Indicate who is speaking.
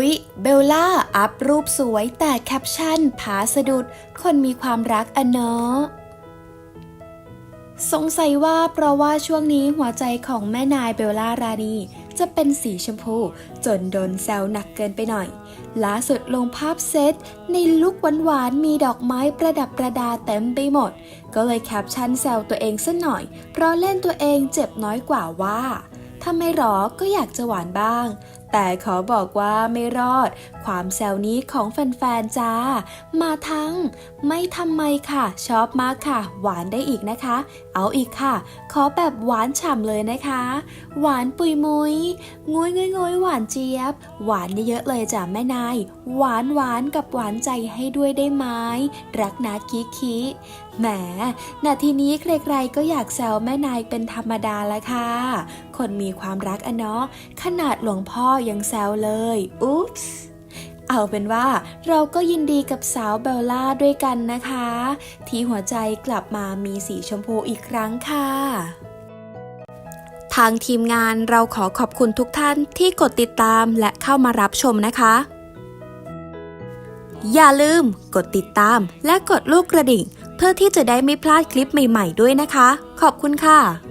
Speaker 1: อุ๊ย เบลล่า อัพรูปสวยแต่แคปชั่นผาสะดุด คนมีความรักอะเนาะสงสัยว่าเพราะว่าช่วงนี้หัวใจของแม่นายเบลล่ารานีจะเป็นสีชมพู จนโดนแซวหนักเกินไปหน่อย ล่าสุดลงภาพเซต ในลุคหวานๆ มีดอกไม้ประดับประดาเต็มไปหมด ก็เลยแคปชั่นแซวตัวเองสัหน่อย เพราะเล่นตัวเองเจ็บน้อยกว่าว่า ถ้าไม่หรอก็อยากจะหวานบ้าง แต่ขอบอกว่าไม่รอด ความแซวนี้ของแฟนๆจ้า มาทั้ง ไม่ทำไมค่ะ ชอบมากค่ะ หวานได้อีกนะคะ เอาอีกค่ะ ขอแบบหวานฉ่ำเลยนะคะ หวานปุยมุยงุยงุยงุยหวานเจี๊ยบ หวานเยอะๆเลยจ้ะแม่นาย หวานหวานกับหวานใจให้ด้วยได้ไหมรักนะคิคิแหมนาทีนี้ใครๆก็อยากแซวแม่นายเป็นธรรมดาละค่ะ คนมีความรักอะเนาะ ขนาดหลวงพ่อยังแซวเลยอุ๊ปส์เอาเป็นว่าเราก็ยินดีกับสาวเบลล่าด้วยกันนะคะ ที่หัวใจกลับมามีสีชมพูอีกครั้งค่ะทางทีมงานเราขอขอบคุณทุกท่านที่กดติดตามและเข้ามารับชมนะคะ อย่าลืมกดติดตามและกดลูกกระดิ่ง เพื่อที่จะได้ไม่พลาดคลิปใหม่ ๆ ด้วยนะคะ ขอบคุณค่ะ